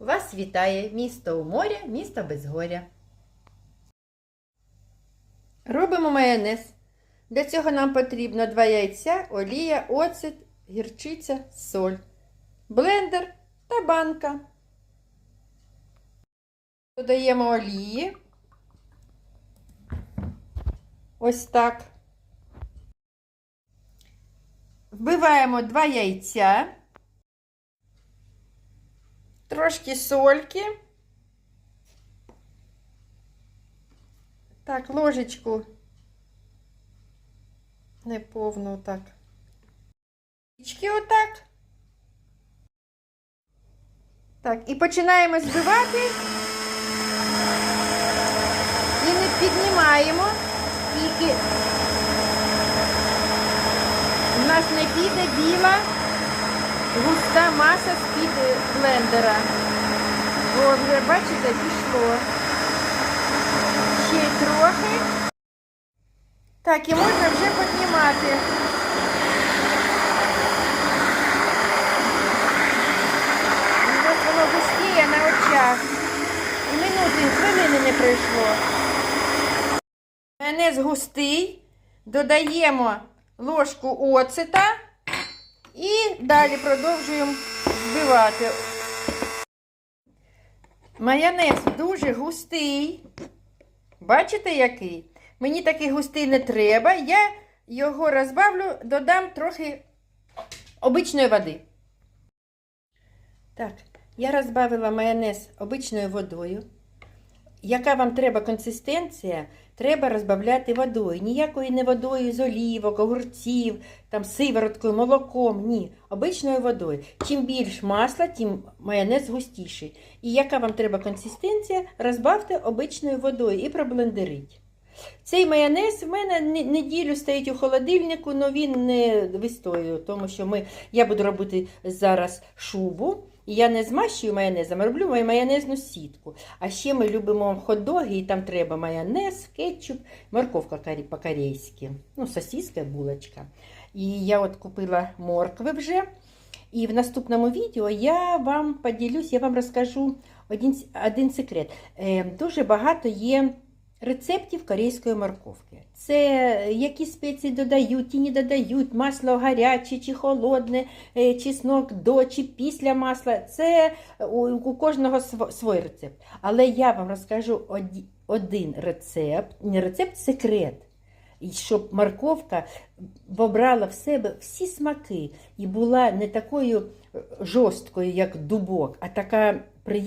Вас вітає місто у моря, місто без горя. Робимо майонез. Для цього нам потрібно 2 яйця, олія, оцет, гірчиця, соль, блендер та банка. Додаємо олії. Ось так. Вбиваємо 2 яйця, трошки сольки. Так, ложечку неповну так. Річки отак. Так, і починаємо збивати. І не піднімаємо, тільки у нас не піде біла густа маса з-під блендера. О, вже бачите, пішло. Ще трохи. Так, і можна вже піднімати. Ось воно густіє на очах. І минути, хвилини не пройшло. Майонез густий. Додаємо ложку оцета і далі продовжуємо збивати. Майонез дуже густий. Бачите, який? Мені такий густий не треба. Я його розбавлю, додам трохи обичної води. Так, я розбавила майонез обичною водою. Яка вам треба консистенція, треба розбавляти водою. Ніякою не водою з олівок, огурців, там сивороткою, молоком. Ні, обичною водою. Чим більш масла, тим майонез густіший. І яка вам треба консистенція, розбавте обичною водою і проблендеріть. Цей майонез в мене не- неділю стоїть у холодильнику, але він не вистоює, тому що ми, я буду робити зараз шубу. І я не змащую майонезом, а роблю майонезну сітку. А ще ми любимо хот-доги, і там треба майонез, кетчуп, морковка по-корейськи, ну, сосиска, булочка. І я от купила моркви вже. І в наступному відео я вам поділюсь, я вам розкажу один, один секрет. Е, дуже багато є рецептів корейської морковки. Це які спеції додають, ті не додають, масло гаряче чи холодне, е, чеснок до чи після масла. Це у, у кожного св- свій рецепт. Але я вам розкажу один рецепт, не рецепт, секрет. І щоб морковка вобрала в себе всі смаки і була не такою е, жорсткою, як дубок, а така приємна.